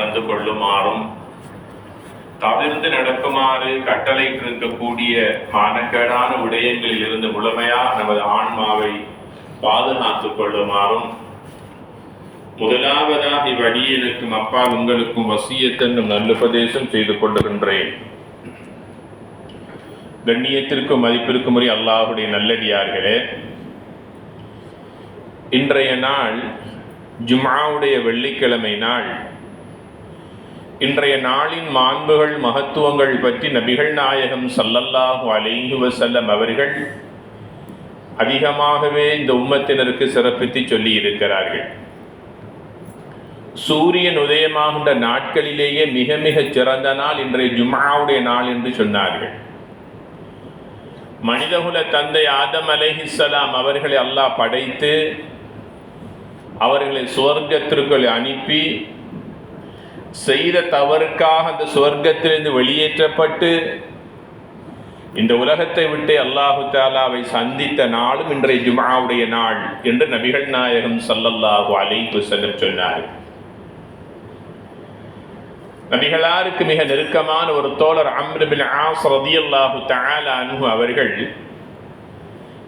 நடந்து கொள்ளுமாறும். தவிர்த்து நடக்குமாறு கட்டளையிட்டிருக்கக்கூடிய மானக்கேடான விடயங்களில் இருந்து முழுமையா நமது ஆன்மாவை பாதுகாத்துக் கொள்ளுமாறும். முதலாவதாக இவ்வடியனுக்கும் அப்பா உங்களுக்கும் வசியத்தென்னும் நல்லுபதேசம் செய்து கொள்ளுகின்றேன். கண்ணியத்திற்கும் மதிப்பிற்கும் உரிய அல்லாஹுடைய நல்லடியார்களே இன்றைய நாள் ஜும்ஆவுடைய வெள்ளிக்கிழமை நாள். இன்றைய நாளின் மாண்புகள் மகத்துவங்கள் பற்றி நபிகள் நாயகம் சல்லல்லாஹு அலைஹி வசல்லம் அவர்கள் அதிகமாகவே இந்த உம்மத்தினருக்கு சிறப்பித்து சொல்லி இருக்கிறார்கள் சூரியன் உதயமாகின்ற நாட்களிலேயே மிக மிக சிறந்த நாள் இன்றைய ஜுமாவுடைய நாள் என்று சொன்னார்கள். மனிதகுல தந்தை ஆதம் அலைஹிஸ்ஸலாம் அவர்களை அல்லாஹ் படைத்து அவர்களை சுவர்க்கத்திற்குள் அனுப்பி செய்த தவறுக்காக அந்த சுவர்க்கத்திலிருந்து வெளியேற்றப்பட்டு இந்த உலகத்தை விட்டு அல்லாஹு தாலாவை சந்தித்த நாளும் இன்றைய ஜுமாவுடைய நாள் என்று நபிகள் நாயகம் சல்லல்லாஹு அலைப்பு செல்லம் சொன்னார் நபிகளாருக்கு மிக நெருக்கமான ஒரு தோழர் அம்ருபின் ஆஸ் ரதியல்லாஹு தஆலா அவர்கள்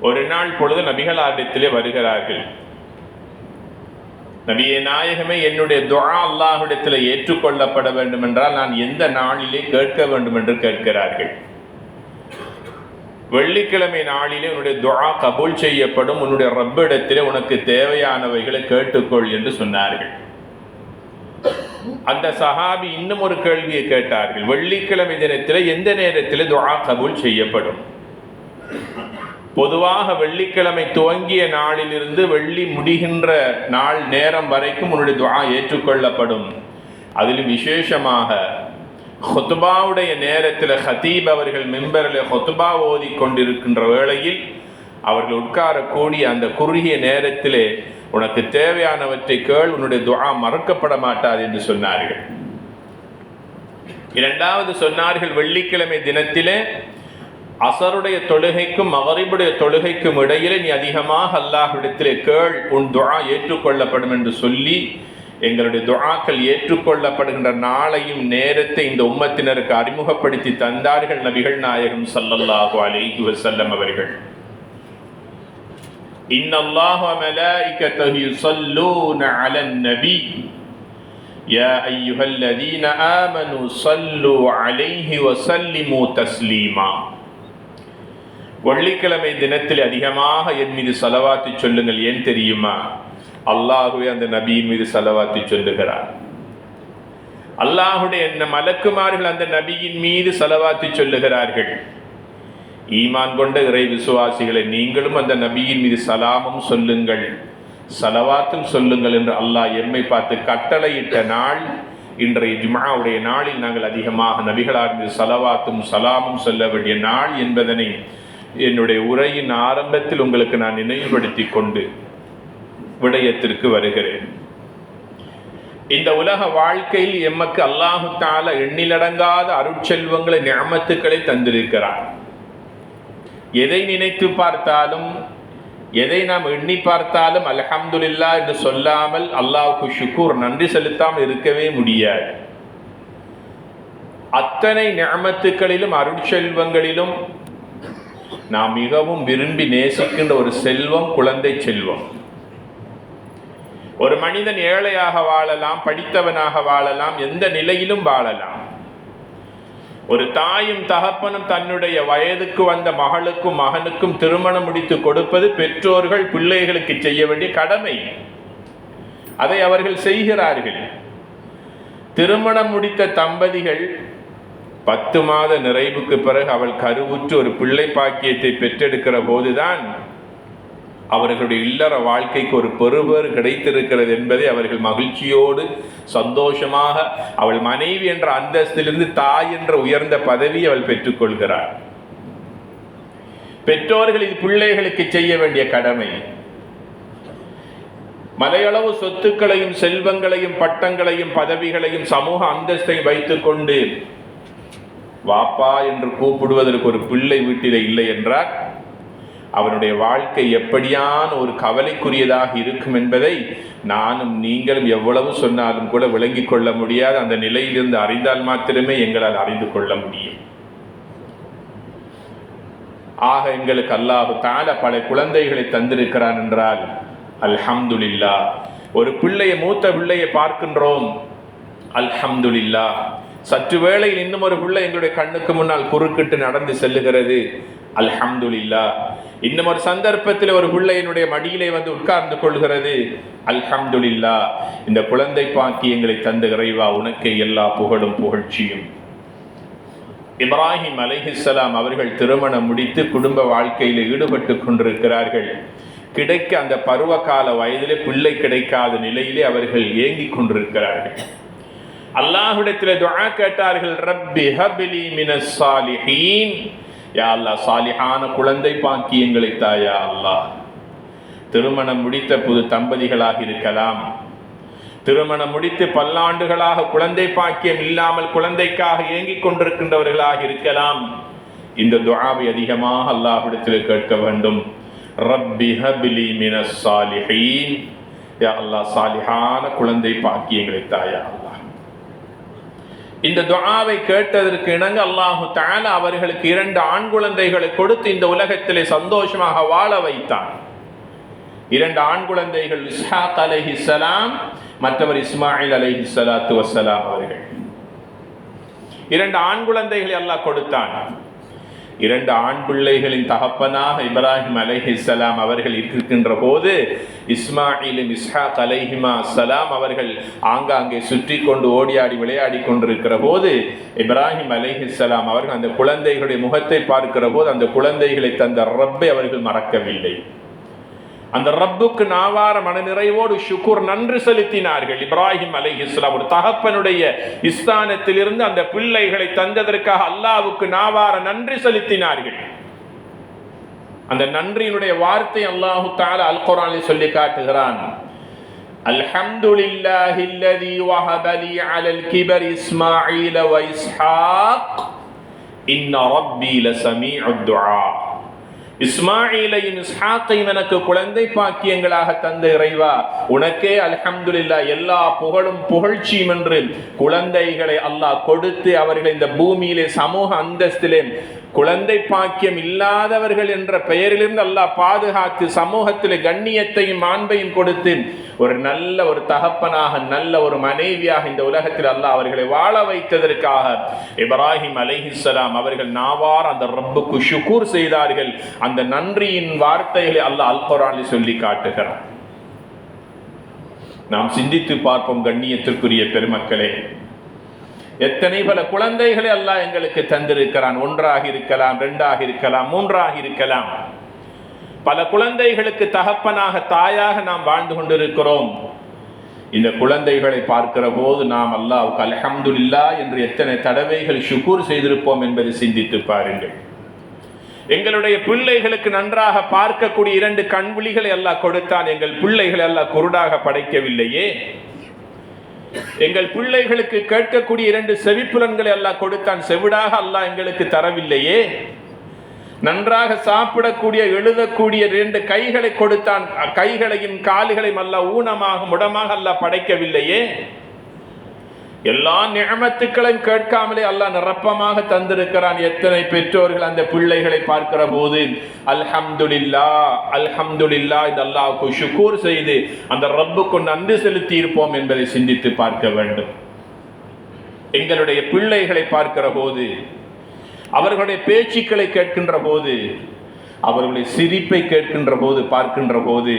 ஒரு நாள் பொழுது நபிகளாரிடத்திலே வருகிறார்கள். நபியே நாயகமே என்னுடைய துஆ அல்லாஹிடத்தில் ஏற்றுக்கொள்ளப்பட வேண்டும் என்றால் நான் எந்த நாளிலே கேட்க வேண்டும் என்று கேட்கிறார்கள். வெள்ளிக்கிழமை நாளிலே உன்னுடைய துழா கபூல் செய்யப்படும் உன்னுடைய ரப்பிடத்திலே உனக்கு தேவையானவைகளை கேட்டுக்கொள் என்று சொன்னார்கள். அந்த சஹாபி இன்னும் ஒரு கேள்வியை கேட்டார்கள். வெள்ளிக்கிழமை தினத்தில் எந்த நேரத்தில் துழா கபூல் செய்யப்படும்? பொதுவாக வெள்ளிக்கிழமை துவங்கிய நாளிலிருந்து வெள்ளி முடிகின்ற நாள் நேரம் வரைக்கும் உன்னுடைய துவா ஏற்றுக்கொள்ளப்படும். அதிலும் விசேஷமாக ஹொத்துபாவுடைய நேரத்தில் ஹதீப் அவர்கள் மெம்பரில் ஹொத்துபா ஓதி கொண்டிருக்கின்ற வேளையில் அவர்கள் உட்காரக்கூடிய அந்த குறுகிய நேரத்திலே உனக்கு தேவையானவற்றை கேள் உன்னுடைய துவா மறக்கப்பட மாட்டாது என்று சொன்னார்கள். இரண்டாவது சொன்னார்கள் வெள்ளிக்கிழமை தினத்திலே அசருடைய தொழுகைக்கும் மகரிபுடைய தொழுகைக்கும் இடையிலே நீ அதிகமாக அல்லாஹ்விடத்திலே கேள் உன் துஆ ஏற்றுக்கொள்ளப்படும் என்று சொல்லி எங்களுடைய துஆக்கள் ஏற்றுக்கொள்ளப்படுகின்ற நாளையும் நேரத்தை இந்த உம்மத்தினருக்கு அறிமுகப்படுத்தி தந்தார்கள் நபிகள் நாயகம் ஸல்லல்லாஹு அலைஹி வஸல்லம் அவர்கள் إن الله وملائكته يصلون على النبي يا أيها الذين آمنوا صلوا عليه وسلموا تسليما வெள்ளிக்கிழமை தினத்தில் அதிகமாக என் மீது செலவாத்தி சொல்லுங்கள். ஏன் தெரியுமா? அல்லாஹுவே அந்த நபியின் மீது செலவாத்தி சொல்லுகிறார். அல்லாஹுடைய என்ன மலக்குமார்கள் அந்த நபியின் மீது செலவாத்தி சொல்லுகிறார்கள். ஈமான் கொண்ட இறை விசுவாசிகளை நீங்களும் அந்த நபியின் மீது சலாமும் சொல்லுங்கள். சலவாத்தும் சொல்லுங்கள் என்று அல்லாஹ் எம்மை பார்த்து கட்டளையிட்ட நாள் இன்றைய ஜுமாவுடைய நாளில் நாங்கள் அதிகமாக நபிகளார் மீது சலவாத்தும் சலாமும் சொல்ல வேண்டிய நாள் என்பதனை என்னுடைய உரையின் ஆரம்பத்தில் உங்களுக்கு நான் நினைவுபடுத்தி கொண்டு விடயத்திற்கு வருகிறேன். இந்த உலக வாழ்க்கையில் எமக்கு அல்லாஹு தால எண்ணிலடங்காத அருட்செல்வங்களை ஞாமத்துக்களை தந்திருக்கிறார். எதை நினைத்து பார்த்தாலும் எதை நாம் எண்ணி பார்த்தாலும் அலஹம்துல்லா என்று சொல்லாமல் அல்லாஹுக்கு ஷுக்கூர் நன்றி செலுத்தாமல் இருக்கவே முடியாது. அத்தனை ஞாமத்துக்களிலும் அருட்செல்வங்களிலும் நாம் மிகவும் விரும்பி நேசிக்கின்ற ஒரு செல்வம் குழந்தை செல்வம். ஒரு மனிதன் ஏழையாக வாழலாம் படித்தவனாக வாழலாம் எந்த நிலையிலும் வாழலாம். ஒரு தாயும் தகப்பனும் தன்னுடைய வயதுக்கு வந்த மகளுக்கும் மகனுக்கும் திருமணம் முடித்து கொடுப்பது பெற்றோர்கள் பிள்ளைகளுக்கு செய்ய வேண்டிய கடமை. அதை அவர்கள் செய்கிறார்கள். திருமணம் முடித்த தம்பதிகள் பத்து மாத நிறைவுக்கு பிறகு அவள் கருவுற்று ஒரு பிள்ளை பாக்கியத்தை பெற்றெடுக்கிற போதுதான் அவர்களுடைய இல்லற வாழ்க்கைக்கு ஒரு பெறுபேறு கிடைத்திருக்கிறது என்பதை அவர்கள் மகிழ்ச்சியோடு சந்தோஷமாக அவள் மனைவி என்ற அந்தஸ்திலிருந்து தாய் என்ற உயர்ந்த பதவி அவள் பெற்றுக்கொள்கிறார் பெற்றோர்கள் இது பிள்ளைகளுக்கு செய்ய வேண்டிய கடமை. மலையளவு சொத்துக்களையும் செல்வங்களையும் பட்டங்களையும் பதவிகளையும் சமூக அந்தஸ்தை வைத்துக்கொண்டு வாப்பா என்று கூப்பிடுவதற்கு ஒரு பிள்ளை வீட்டில் இல்லை என்றால் அவனுடைய வாழ்க்கை எப்படியான ஒரு கவலைக்குரியதாக இருக்கும் என்பதை நானும் நீங்களும் எவ்வளவு சொன்னாலும் கூட விளங்கிக் கொள்ள முடியாது. அந்த நிலையிலிருந்து அறிந்தால் மாத்திரமே எங்களால் அறிந்து கொள்ள முடியும். ஆக எங்களுக்கு அல்லாஹு தால பல குழந்தைகளை தந்திருக்கிறான் என்றால் அல்ஹம்துலில்லா ஒரு பிள்ளையை மூத்த பிள்ளையை பார்க்கின்றோம். அல்ஹம்துலில்லா சற்று வேளையில் இன்னும் ஒரு பிள்ளை எங்களுடைய கண்ணுக்கு முன்னால் குறுக்கிட்டு நடந்து செல்லுகிறது. அல்ஹம்துலில்லா. இன்னும் ஒரு சந்தர்ப்பத்தில் ஒரு பிள்ளை என்னுடைய மடியிலே வந்து உட்கார்ந்து கொள்கிறது. அல்ஹம்துலில்லா. இந்த குழந்தை பாக்கி எங்களை தந்த இறைவா உனக்கு எல்லா புகழும் புகழ்ச்சியும். இப்ராஹிம் அலைஹிஸ்ஸலாம் அவர்கள் திருமணம் முடித்து குடும்ப வாழ்க்கையில் ஈடுபட்டு கொண்டிருக்கிறார்கள். கிடைக்க அந்த பருவகால வயதிலே பிள்ளை கிடைக்காத நிலையிலே அவர்கள் ஏங்கிக் கொண்டிருக்கிறார்கள். அல்லாஹ்விடத்தில் துஆ கேட்டார்கள் ரப்பி ஹபிலி மினஸ் சாலிஹீன். யா அல்லாஹ் சாலிஹான குழந்தை பாக்கியங்களை தாயா அல்லாஹ். திருமணம் முடித்த புது தம்பதிகளாக இருக்கலாம். திருமணம் முடித்து பல்லாண்டுகளாக குழந்தை பாக்கியம் இல்லாமல் குழந்தைக்காக ஏங்கிக் கொண்டிருக்கின்றவர்களாக இருக்கலாம். இந்த துஆவை அதிகமாக அல்லாஹ்விடத்தில் கேட்க வேண்டும். ரப்பி ஹபிலி மினஸ் சாலிஹீன். யா அல்லாஹ் சாலிஹான குழந்தை பாக்கியங்களை தாயா இந்த துவாவை கேட்டதற்கு இணங்க அல்லாஹு தால அவர்களுக்கு இரண்டு ஆண் குழந்தைகளை கொடுத்து இந்த உலகத்திலே சந்தோஷமாக வாழ வைத்தான். இரண்டு ஆண் குழந்தைகள் இஸ்ஹாக் சலாம் மற்றவர் இஸ்மாயில் அலஹி சலாத்து வசலாம் அவர்கள். இரண்டு ஆண் குழந்தைகளை அல்லாஹ் கொடுத்தான். இரண்டு ஆண் பிள்ளைகளின் தகப்பனாக இப்ராஹிம் அலைஹிஸ்லாம் அவர்கள் இருக்கின்ற போது இஸ்மாயிலும் இஸ்ஹாக் அலைஹிமா சலாம் அவர்கள் ஆங்காங்கே சுற்றி கொண்டு ஓடியாடி விளையாடி கொண்டிருக்கிற போது இப்ராஹிம் அலைஹிஸ்லாம் அவர்கள் அந்த குழந்தைகளுடைய முகத்தை பார்க்கிற போது அந்த குழந்தைகளை தந்த ரப்பை அவர்கள் மறக்கவில்லை. அந்த ரப்புக்கு நாவார மனநிறைவோடு ஷுக்குர் நன்றி செலுத்தினார்கள் இப்ராஹிம் அலை இஸ்லாம் ஒரு தகப்பனுடைய இஸ்தானத்திலிருந்து அந்த பிள்ளைகளை தந்ததற்காக அல்லாவுக்கு நாவார நன்றி செலுத்தினார்கள் அந்த நன்றியினுடைய வார்த்தை அல்லாஹு தாலா அல் குரானில் சொல்லி காட்டுகிறான் الحمد لله الذي وهب لي على الكبر إسماعيل وإسحاق إن ربي لسميع الدعاء இஸ்மாயிலையும் இஸ்ஹாக்கையும் எனக்கு குழந்தை பாக்கியங்களாக தந்த இறைவா. உனக்கே அல்ஹம்துலில்லா எல்லா புகழும் புகழ்ச்சியும் என்று குழந்தைகளை அல்லாஹ் கொடுத்து அவர்களை இந்த பூமியிலே சமூக அந்தஸ்திலே குழந்தை பாக்கியம் இல்லாதவர்கள் என்ற பெயரிலிருந்து அல்லாஹ் பாதுகாத்து சமூகத்திலே கண்ணியத்தையும் மாண்பையும் கொடுத்து ஒரு நல்ல ஒரு தகப்பனாக நல்ல ஒரு மனைவியாக இந்த உலகத்தில் அல்லாஹ் அவர்களை வாழ வைத்ததற்காக இப்ராஹிம் அலைஹிஸ்லாம் அவர்கள் நாவார் அந்த ரப்புக்கு ஷுக்கூர் செய்தார்கள். அந்த நன்றியின் வார்த்தைகளை அல்லாஹ் அல் சொல்லி காட்டுகிறார் நாம் சிந்தித்து பார்ப்போம் கண்ணியத்திற்குரிய பெருமக்களே. எத்தனை பல குழந்தைகளை அல்லாஹ் எங்களுக்கு தந்திருக்கிறான். ஒன்றாக இருக்கலாம் ரெண்டாக இருக்கலாம் மூன்றாக இருக்கலாம் பல குழந்தைகளுக்கு தகப்பனாக தாயாக நாம் வாழ்ந்து கொண்டிருக்கிறோம். இந்த குழந்தைகளை பார்க்கிற போது நாம் அல்லாவுக்கு அலஹம்துல்லா என்று எத்தனை தடவைகள் ஷுக்கூர் செய்திருப்போம் என்பதை சிந்தித்து பாருங்கள். எங்களுடைய பிள்ளைகளுக்கு நன்றாக பார்க்கக்கூடிய இரண்டு கண்விழிகளை எல்லாம் கொடுத்தான். எங்கள் பிள்ளைகளை எல்லாம் குருடாக படைக்கவில்லையே. எங்கள் பிள்ளைகளுக்கு கேட்கக்கூடிய இரண்டு செவிப்புலன்களை எல்லாம் கொடுத்தான். செவிடாக அல்லாஹ் எங்களுக்கு தரவில்லையே. நன்றாக சாப்பிடக்கூடிய எழுதக்கூடிய இரண்டு கைகளை கொடுத்தான். கைகளையும் கால்களையும் அல்ல ஊனமாக முடமாக அல்ல படைக்கவில்லையே. எல்லா நியமத்துக்களையும் கேட்காமலே அல்லாஹ் நிரப்பமாக தந்திருக்கிறான். எத்தனை பெற்றோர்கள் அந்த பிள்ளைகளை பார்க்கிற போது அல்ஹம்துலில்லா அல்ஹம்துலில்லா இது அல்லாவுக்கு ஷுக்கூர் செய்து அந்த ரப்புக்கு நன்றி செலுத்தி இருப்போம் என்பதை சிந்தித்து பார்க்க வேண்டும். எங்களுடைய பிள்ளைகளை பார்க்கிற போது அவர்களுடைய பேச்சுக்களை கேட்கின்ற போது அவர்களுடைய சிரிப்பை கேட்கின்ற போது பார்க்கின்ற போது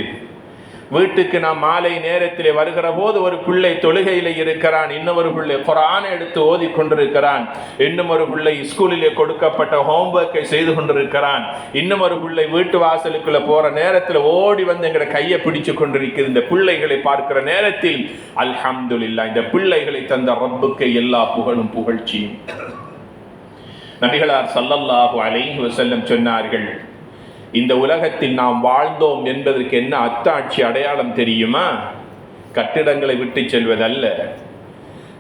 வீட்டுக்கு நாம் மாலை நேரத்திலே வருகிற போது ஒரு பிள்ளை தொழுகையில இருக்கிறான். இன்னொரு பிள்ளை குரானை எடுத்து ஓதி கொண்டிருக்கிறான். இன்னும் ஒரு பிள்ளை ஸ்கூலிலே கொடுக்கப்பட்ட ஹோம்ஒர்க்கை செய்து கொண்டிருக்கிறான். இன்னும் ஒரு பிள்ளை வீட்டு வாசலுக்குள்ள போற நேரத்தில் ஓடி வந்து எங்களை கையை பிடிச்சு கொண்டிருக்கிறது. இந்த பிள்ளைகளை பார்க்கிற நேரத்தில் அல்ஹம்துலில்லா இந்த பிள்ளைகளை தந்த ரப்புக்கு எல்லா புகழும் புகழ்ச்சியும். நபிகளார் சல்லல்லாஹு அலைஹி வசல்லம் சொன்னார்கள் இந்த உலகத்தில் நாம் வாழ்ந்தோம் என்பதற்கு என்ன அத்தாட்சி அடையாளம் தெரியுமா? கட்டிடங்களை விட்டு செல்வதல்ல.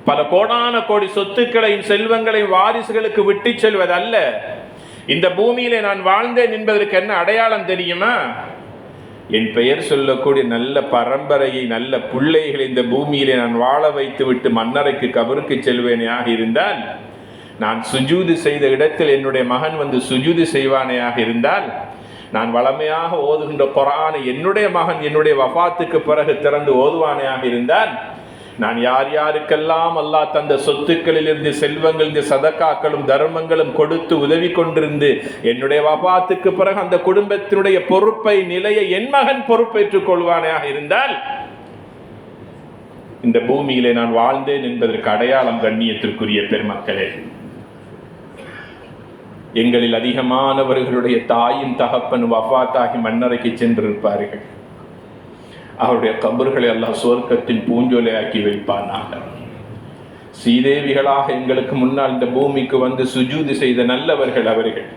பல கோடான கோடி சொத்துக்களையும் செல்வங்களையும் வாரிசுகளுக்கு விட்டு செல்வதல்ல. இந்த பூமியிலே நான் வாழ்ந்தேன் என்பதற்கு என்ன அடையாளம் தெரியுமா? என் பெயர் சொல்லக்கூடிய நல்ல பரம்பரையை நல்ல பிள்ளைகளை இந்த பூமியிலே நான் வாழ வைத்து விட்டு மன்னரைக்கு கபருக்கு செல்வேனையாக இருந்தால் நான் சுஜூது செய்த இடத்தில் என்னுடைய மகன் வந்து சுஜூது செய்வானையாக இருந்தால் நான் வளமையாக ஓதுகின்ற குரானை என்னுடைய மகன் என்னுடைய வஃபாத்துக்கு பிறகு திறந்து ஓதுவானையாக இருந்தால் நான் யார் யாருக்கெல்லாம் அல்லாஹ் தந்த சொத்துக்களிலிருந்து செல்வங்கள் இருந்து சதக்காக்களும் தர்மங்களும் கொடுத்து உதவி கொண்டிருந்து என்னுடைய வபாத்துக்கு பிறகு அந்த குடும்பத்தினுடைய பொறுப்பை நிலையை என் மகன் பொறுப்பேற்றுக் கொள்வானாக இருந்தால் இந்த பூமியிலே நான் வாழ்ந்தேன் என்பதற்கு அடையாளம் கண்ணியத்திற்குரிய பெருமக்களே. எங்களில் அதிகமானவர்களுடைய தாயும் தகப்பன் வஃபாத்தாகி மன்னரைக்கு சென்றிருப்பார்கள். அவருடைய கபர்களை எல்லாம் சுவர்க்கத்தின் பூஞ்சோலையாக்கி வைப்பானாக. சீதேவிகளாக எங்களுக்கு முன்னால் இந்த பூமிக்கு வந்து சுஜூதி செய்த நல்லவர்கள் அவர்கள்.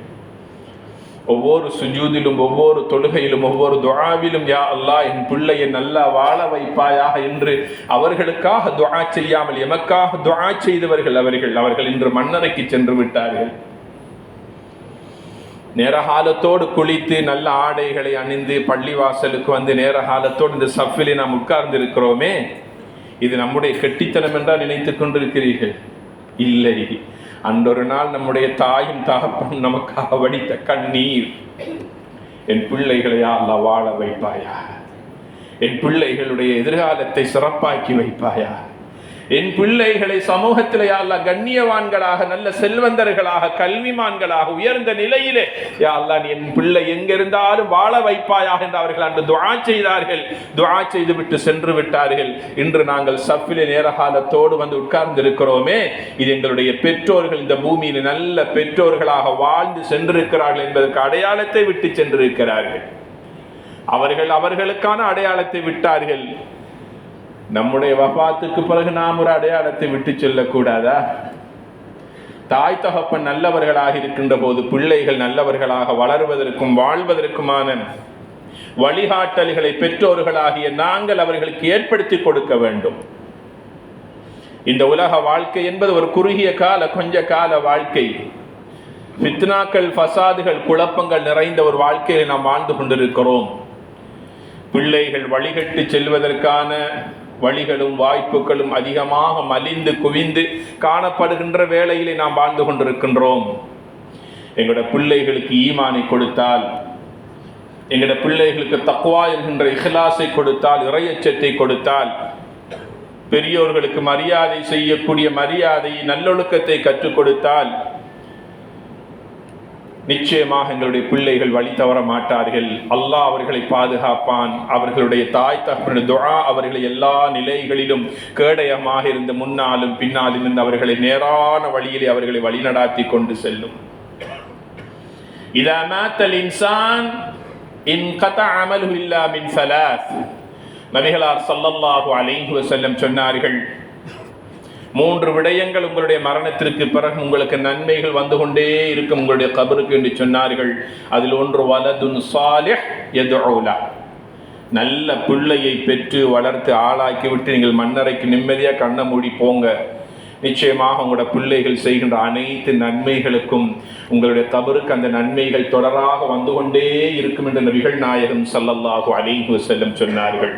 ஒவ்வொரு சுஜூதிலும் ஒவ்வொரு தொழுகையிலும் ஒவ்வொரு துழாவிலும் யா அல்லா என் பிள்ளையை நல்லா வாழ வைப்பாயாக என்று அவர்களுக்காக துஆ செய்யாமல் எமக்காக துஆ செய்தவர்கள் அவர்கள். அவர்கள் இன்று மன்னரைக்கு சென்று விட்டார்கள். நேரகாலத்தோடு குளித்து நல்ல ஆடைகளை அணிந்து பள்ளிவாசலுக்கு வந்து நேரகாலத்தோடு இந்த சஃபிலே நாம் உட்கார்ந்து இருக்கிறோமே இது நம்முடைய கெட்டித்தனம் என்றால் நினைத்து கொண்டிருக்கிறீர்கள்? இல்லை. அன்றொரு நாள் நம்முடைய தாயும் தகப்பன் நமக்காக வடித்த கண்ணீர். என் பிள்ளைகளையா அல்ல வாழ வைப்பாயா என் பிள்ளைகளுடைய எதிர்காலத்தை சிறப்பாக்கி வைப்பாயா என் பிள்ளைகளை சமூகத்திலே அல்ல கண்ணியவான்களாக நல்ல செல்வந்தர்களாக கல்விமான்களாக உயர்ந்த நிலையிலே யா அல்லா என் பிள்ளை எங்கிருந்தாலும் வாழ வைப்பாயாக என்று அவர்கள் அன்று துவா செய்தார்கள். துவா செய்து விட்டு சென்று விட்டார்கள். இன்று நாங்கள் சஃபிலே நேரகாலத்தோடு வந்து உட்கார்ந்து இருக்கிறோமே இது எங்களுடைய பெற்றோர்கள் இந்த பூமியில் நல்ல பெற்றோர்களாக வாழ்ந்து சென்றிருக்கிறார்கள் என்பதற்கு அடையாளத்தை விட்டு சென்றிருக்கிறார்கள். அவர்கள் அவர்களுக்கான அடையாளத்தை விட்டார்கள். நம்முடைய வபாத்துக்கு பிறகு நாம் ஒரு அடையாளத்தை விட்டு செல்லக்கூடாதா? தாய் தகப்பன் நல்லவர்களாக இருக்கின்ற போது பிள்ளைகள் நல்லவர்களாக வளருவதற்கும் வாழ்வதற்குமான வழிகாட்டல்களை பெற்றோர்களாகிய நாங்கள் அவர்களுக்கு ஏற்படுத்தி கொடுக்க வேண்டும். இந்த உலக வாழ்க்கை என்பது ஒரு குறுகிய கால கொஞ்ச கால வாழ்க்கை. ஃபித்னாக்கள் ஃபசாதுகள் குழப்பங்கள் நிறைந்த ஒரு வாழ்க்கையை நாம் வாழ்ந்து கொண்டிருக்கிறோம். பிள்ளைகள் வழிகட்டு செல்வதற்கான வழிகளும் வாய்ப்புகளும் அதிகமாக மலிந்து குவிந்து காணப்படுகின்ற வேளையிலே நாம் வாழ்ந்து கொண்டிருக்கின்றோம். எங்களோட பிள்ளைகளுக்கு ஈமானை கொடுத்தால் எங்களோட பிள்ளைகளுக்கு தக்குவா என்கின்ற இஹ்லாசை கொடுத்தால் இறையச்சத்தை கொடுத்தால் பெரியோர்களுக்கு மரியாதை செய்யக்கூடிய மரியாதை நல்லொழுக்கத்தை கற்றுக் கொடுத்தால் நிச்சயமாக எங்களுடைய பிள்ளைகள் வழி தவற மாட்டார்கள். அல்லாஹ் அவர்களை பாதுகாப்பான். அவர்களுடைய தாய் தகப்பனுடைய துழா அவர்களை எல்லா நிலைகளிலும் கேடயமாக இருந்து முன்னாலும் பின்னாலும் இருந்து அவர்களை நேரான வழியிலே அவர்களை வழிநடாத்தி கொண்டு செல்லும். இதா மாத்தல் இன்சான் இன் கத அமலு இல்லா மின் சலாஸ் நபிகளார் சல்லல்லாஹு அலைஹு வசல்லம் சொன்னார்கள் மூன்று விடயங்கள் உங்களுடைய மரணத்திற்கு பிறகு உங்களுக்கு நன்மைகள் வந்து கொண்டே இருக்கும். உங்களுடைய கபருக்கு என்று சொன்னார்கள். அதில் ஒன்று வலதுன் சாலிஹ் எதுலா நல்ல பிள்ளையை பெற்று வளர்த்து ஆளாக்கி விட்டு நீங்கள் மன்னரைக்கு நிம்மதியாக கண்ணை மூடி போங்க. நிச்சயமாக உங்களோட பிள்ளைகள் செய்கின்ற அனைத்து நன்மைகளுக்கும் உங்களுடைய தவறுக்கு அந்த நன்மைகள் தொடராக வந்து கொண்டே இருக்கும் என்று நபிகள் நாயகம் சல்லல்லாஹு அலிஹு செல்லும் சொன்னார்கள்.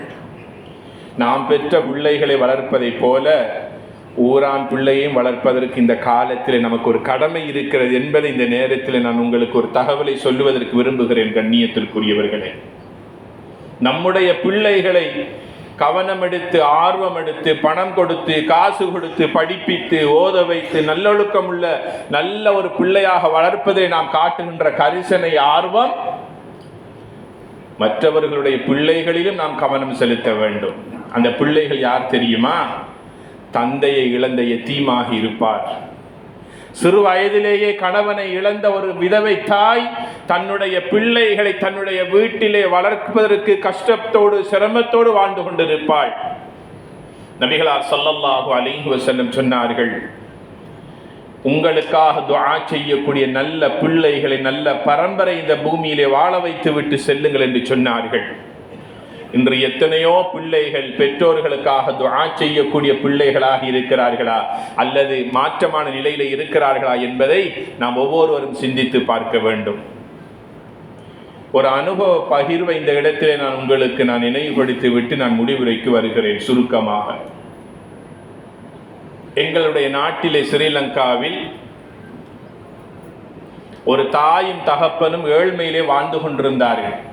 நாம் பெற்ற பிள்ளைகளை வளர்ப்பதைப் போல ஊரான் பிள்ளையும் வளர்ப்பதற்கு இந்த காலத்தில் நமக்கு ஒரு கடமை இருக்கிறது என்பதை இந்த நேரத்தில் நான் உங்களுக்கு ஒரு தகவலை சொல்லுவதற்கு விரும்புகிறேன் கண்ணியத்திற்குரியவர்களே. நம்முடைய பிள்ளைகளை கவனம் எடுத்து ஆர்வம் எடுத்து பணம் கொடுத்து காசு கொடுத்து படிப்பித்து ஓத வைத்து நல்லொழுக்கம் உள்ள நல்ல ஒரு பிள்ளையாக வளர்ப்பதை நாம் காட்டுகின்ற கரிசனை ஆர்வம் மற்றவர்களுடைய பிள்ளைகளிலும் நாம் கவனம் செலுத்த வேண்டும். அந்த பிள்ளைகள் யார் தெரியுமா? தந்தையை இழந்த எத்தீமாக இருப்பார். சிறு வயதிலேயே கணவனை இழந்த ஒரு விதவை தாய் தன்னுடைய பிள்ளைகளை தன்னுடைய வீட்டிலே வளர்ப்பதற்கு கஷ்டத்தோடு சிரமத்தோடு வாழ்ந்து கொண்டிருப்பாள். நபிகளார் சல்லல்லாஹு அலைஹி வசல்லம் சொன்னார்கள் உங்களுக்காக துவா செய்யக்கூடிய நல்ல பிள்ளைகளை நல்ல பரம்பரை இந்த பூமியிலே வாழ வைத்து விட்டு செல்லுங்கள் என்று சொன்னார்கள். இன்று எத்தனையோ பிள்ளைகள் பெற்றோர்களுக்காக துவா செய்யக்கூடிய பிள்ளைகளாக இருக்கிறார்களா? அல்லது மாற்றமான நிலையில இருக்கிறார்களா என்பதை நாம் ஒவ்வொருவரும் சிந்தித்து பார்க்க வேண்டும். ஒரு அனுபவ பகிர்வை இந்த இடத்திலே நான் உங்களுக்கு நான் நினைவுபடுத்தி விட்டு நான் முடிவுரைக்கு வருகிறேன் சுருக்கமாக. எங்களுடைய நாட்டிலே ஸ்ரீலங்காவில் ஒரு தாயும் தகப்பனும் ஏழ்மையிலே வாழ்ந்து கொண்டிருந்தார்கள்.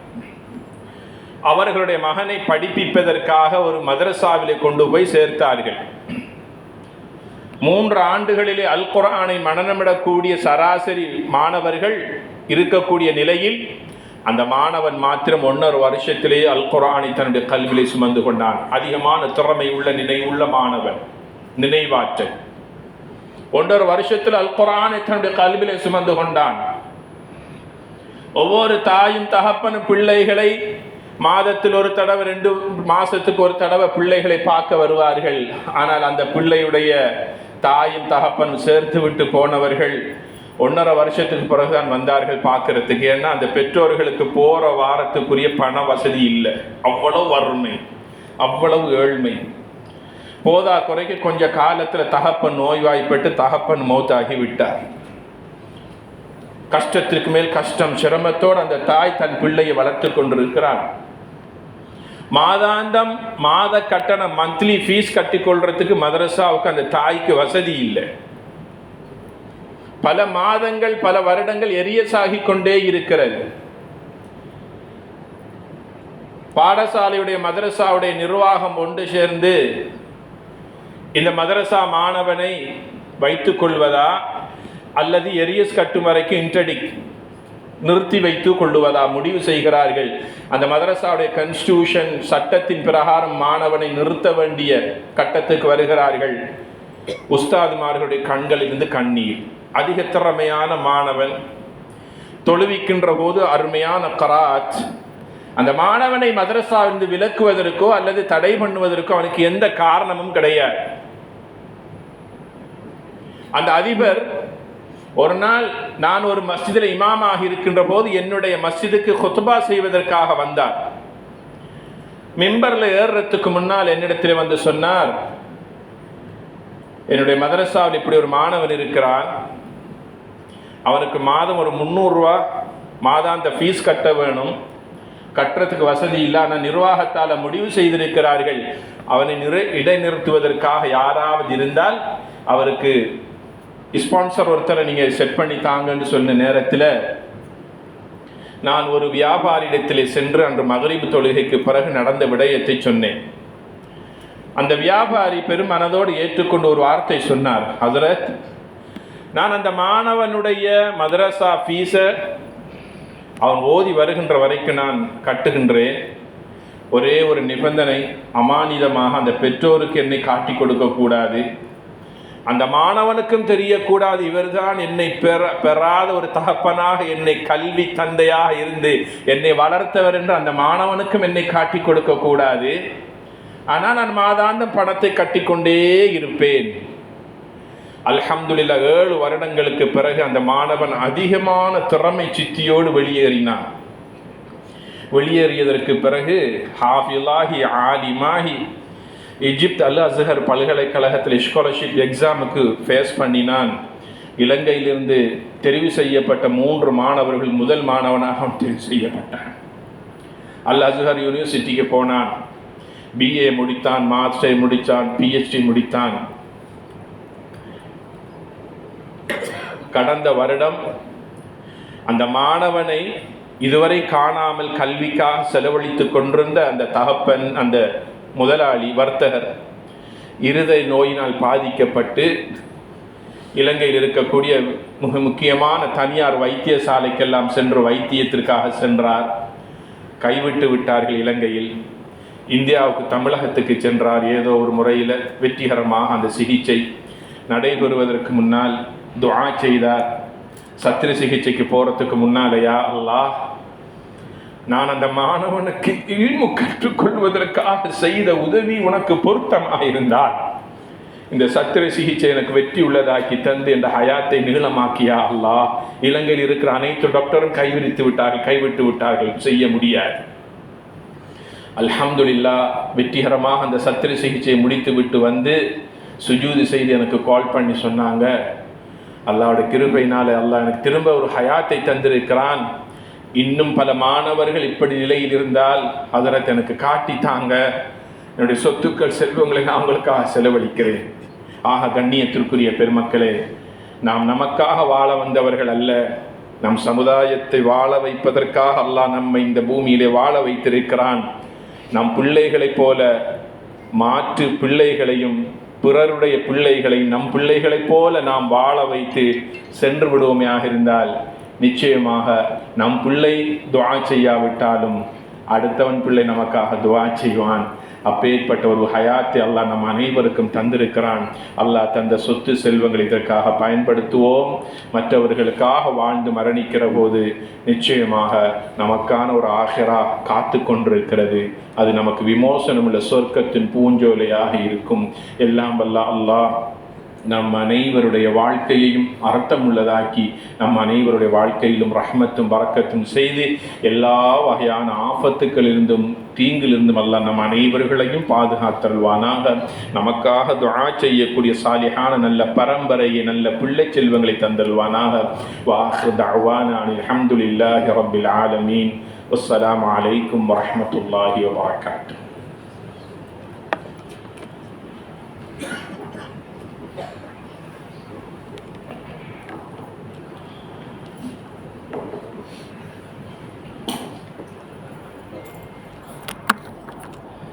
அவர்களுடைய மகனை படிப்பிப்பதற்காக ஒரு மதரசாவிலே கொண்டு போய் சேர்த்தார்கள். மூன்று ஆண்டுகளிலே அல் குரானை மனநமிடக்கூடிய சராசரி மாணவர்கள் இருக்கக்கூடிய நிலையில் அந்த மாணவன் மாத்திரம் ஒன்னொரு வருஷத்திலேயே அல் குரானை தன்னுடைய கல்வியை சுமந்து கொண்டான். அதிகமான திறமை உள்ள நினைவுள்ள மாணவன் நினைவாற்றல். ஒன்றொரு வருஷத்தில் அல் குரானை தன்னுடைய கல்வியிலே சுமந்து கொண்டான். ஒவ்வொரு தாயும் தகப்பனும் பிள்ளைகளை மாதத்தில் ஒரு தடவை ரெண்டு மாசத்துக்கு ஒரு தடவை பிள்ளைகளை பார்க்க வருவார்கள். ஆனால் அந்த பிள்ளையுடைய தாயும் தகப்பனும் சேர்த்து விட்டு போனவர்கள் ஒன்றரை வருஷத்துக்கு பிறகுதான் வந்தார்கள் பார்க்கறதுக்கு. ஏன்னா அந்த பெற்றோர்களுக்கு போற வாரத்துக்குரிய பண வசதி இல்லை. அவ்வளவு வறுமை அவ்வளவு ஏழ்மை. போதா குறைக்கு கொஞ்ச காலத்துல தகப்பன் நோய்வாய்ப்பட்டு தகப்பன் மௌத்தாகி விட்டார். கஷ்டத்திற்கு மேல் கஷ்டம் சிரமத்தோடு அந்த தாய் தன் பிள்ளையை வளர்த்து கொண்டிருக்கிறான். மாதாந்தம் மாத கட்டணம் மந்த்லி ஃபீஸ் கட்டி கொள்றதுக்கு மதரசாவுக்கு அந்த தாய்க்கு வசதி இல்லை. பல மாதங்கள் பல வருடங்கள் எரியஸ் கொண்டே இருக்கிறது. பாடசாலையுடைய மதரசாவுடைய நிர்வாகம் ஒன்று சேர்ந்து இந்த மதரசா மாணவனை வைத்துக் கொள்வதா அல்லது எரியஸ் கட்டும் வரைக்கும் இன்டர்டிக்ட் நிறுத்தி வைத்து கொள்ளுவதா முடிவு செய்கிறார்கள். அந்த மதரசாவுடைய கன்ஸ்டியூஷன் சட்டத்தின் பிரகாரம் மாணவனை நிறுத்த வேண்டிய கட்டத்துக்கு வருகிறார்கள். உஸ்தாதுமார்களுடைய கண்களிலிருந்து கண்ணீர். அதிக திறமையான மாணவன். தொழுவிக்கின்ற போது அருமையான கராத். அந்த மாணவனை மதரசாவிலிருந்து விலக்குவதற்கோ அல்லது தடை பண்ணுவதற்கோ அவனுக்கு எந்த காரணமும் கிடையாது. அந்த அதிபர் ஒரு நாள் நான் ஒரு மஸ்ஜிதில் இமாமாக இருக்கின்ற போது என்னுடைய மஸ்ஜிதுக்கு கொத்துபா செய்வதற்காக வந்தார். மிம்பரில் ஏறுறதுக்கு முன்னால் என்னிடத்தில் வந்து சொன்னார் என்னுடைய மதரசாவில் இப்படி ஒரு மாணவன் இருக்கிறான். அவனுக்கு மாதம் ஒரு முந்நூறுரூவா மாதாந்த ஃபீஸ் கட்ட வேணும். கட்டுறதுக்கு வசதி இல்லை. ஆனால் நிர்வாகத்தால் முடிவு செய்திருக்கிறார்கள். அவனை நிறை இடைநிறுத்துவதற்காக யாராவது இருந்தால் அவருக்கு ஸ்பான்சர் ஒருத்தரை நீங்கள் செட் பண்ணி தாங்கன்னு சொன்ன நேரத்தில் நான் ஒரு வியாபாரியிடத்தில் சென்று அன்று மகரிபு தொழுகைக்கு பிறகு நடந்த விடயத்தை சொன்னேன். அந்த வியாபாரி பெருமனதோடு ஏற்றுக்கொண்டு ஒரு வார்த்தை சொன்னார். ஹசரத் நான் அந்த மாணவனுடைய மதரசா ஃபீஸை அவன் ஓதி வருகின்ற வரைக்கும் நான் கட்டுகின்றேன். ஒரே ஒரு நிபந்தனை அமானிதமாக அந்த பெற்றோருக்கு என்னை காட்டி கொடுக்கக்கூடாது அந்த மாணவனுக்கும் தெரியக்கூடாது. இவர்தான் என்னை பெற பெறாத ஒரு தகப்பனாக என்னை கல்வி தந்தையாக இருந்து என்னை வளர்த்தவர் என்று அந்த மாணவனுக்கும் என்னை காட்டி கொடுக்கக்கூடாது. ஆனால் நான் மாதாந்தம் பணத்தை கட்டிக்கொண்டே இருப்பேன். அல்ஹம்துலில்லா ஏழு வருடங்களுக்கு பிறகு அந்த மாணவன் அதிகமான திறமை சித்தியோடு வெளியேறினான். வெளியேறியதற்கு பிறகு ஹாஃபிலாகி ஆலிமாகி எஜிப்த் அல் அஸ்ஹர் பல்கலைக்கழகத்தில் ஸ்காலர்ஷிப் எக்ஸாமுக்கு ஃபேஸ் பண்ணினான். இலங்கையிலிருந்து தெரிவு செய்யப்பட்ட மூன்று மாணவர்கள் முதல் மாணவனாக தெரிவு செய்யப்பட்டான். அல் அஸ்ஹர் யூனிவர்சிட்டிக்கு போனான். பிஏ முடித்தான் மாஸ்டர் முடித்தான் பிஹெச்டி முடித்தான். கடந்த வருடம் அந்த மாணவனை இதுவரை காணாமல் கல்விக்காக செலவழித்து கொண்டிருந்த அந்த தகப்பன் அந்த முதலாளி வர்த்தகர். இருதய நோயினால் பாதிக்கப்பட்டு இலங்கையில் இருக்கக்கூடிய மிக முக்கியமான தனியார் வைத்தியசாலைக்கெல்லாம் சென்று வைத்தியத்திற்காக சென்றார். கைவிட்டு விட்டார்கள் இலங்கையில். இந்தியாவுக்கு தமிழகத்துக்கு சென்றார். ஏதோ ஒரு முறையில் வெற்றிகரமாக அந்த சிகிச்சை நடைபெறுவதற்கு முன்னால் துவா செய்தார். சத்திர சிகிச்சைக்கு போகிறதுக்கு முன்னாலேயா? அல்லாஹ் நான் அந்த மாணவனுக்கு இல்மு கற்றுக்கொள்வதற்காக செய்த உதவி உனக்கு பொருத்தமாயிருந்தால் இந்த சத்திர சிகிச்சை எனக்கு வெற்றி உள்ளதாக்கி தந்து இந்த ஹயாத்தை நீளமாக்கியா அல்லாஹ் இலங்கையில் இருக்கிற அனைத்து டாக்டரும் கைவிரித்து விட்டார்கள் கைவிட்டு விட்டார்கள். செய்ய முடியாது. அல்ஹம்துல்லா வெற்றிகரமாக அந்த சத்திர சிகிச்சையை முடித்து விட்டு வந்து சுஜூது செய்து எனக்கு கால் பண்ணி சொன்னாங்க. அல்லாவோட கிருபையினால் அல்லாஹ் எனக்கு திரும்ப ஒரு ஹயாத்தை தந்திருக்கிறான். இன்னும் பல மாணவர்கள் இப்படி நிலையில் இருந்தால் அதற்கு எனக்கு காட்டித்தாங்க என்னுடைய சொத்துக்கள் செல்வங்களை நான் அவங்களுக்காக செலவழிக்கிறேன். ஆக கண்ணியத்திற்குரிய பெருமக்களே நாம் நமக்காக வாழ வந்தவர்கள் அல்ல. நம் சமுதாயத்தை வாழ வைப்பதற்காக அல்லாஹ் நம்மை இந்த பூமியிலே வாழ வைத்திருக்கிறான். நம் பிள்ளைகளைப் போல மாற்று பிள்ளைகளையும் பிறருடைய பிள்ளைகளை நம் பிள்ளைகளைப் போல நாம் வாழ வைத்து சென்று விடுவோமையாக இருந்தால் நிச்சயமாக நம் பிள்ளை துவா செய்யாவிட்டாலும் அடுத்தவன் பிள்ளை நமக்காக துவா செய்வான். அப்பேற்பட்ட ஒரு ஹயாத்தை அல்லாஹ் நம் அனைவருக்கும் தந்திருக்கிறான். அல்லாஹ் தந்த சொத்து செல்வங்கள் இதற்காக பயன்படுத்துவோம். மற்றவர்களுக்காக வாழ்ந்து மரணிக்கிற போது நிச்சயமாக நமக்கான ஒரு ஆஷரா காத்து கொண்டிருக்கிறது. அது நமக்கு விமோசனம் உள்ள சொர்க்கத்தின் பூஞ்சோலையாக இருக்கும். எல்லாம் வல்ல அல்லாஹ் நம் அனைவருடைய வாழ்க்கையையும் அர்த்தமுள்ளதாக்கி நம் அனைவருடைய வாழ்க்கையிலும் ரஹ்மத்தும் பறக்கத்தும் செய்து எல்லா வகையான ஆபத்துக்களிலிருந்தும் தீங்கிலிருந்தும் அல்ல நம் அனைவர்களையும் பாதுகாத்தல்வானாக நமக்காக துழா செய்யக்கூடிய சாலிஹான நல்ல பரம்பரையை நல்ல பிள்ளை செல்வங்களை தந்தல்வானாக வாஹு தஅவானா அல்ஹம்துலில்லாஹி ரப்பில் ஆலமீன். வஸ்ஸலாமு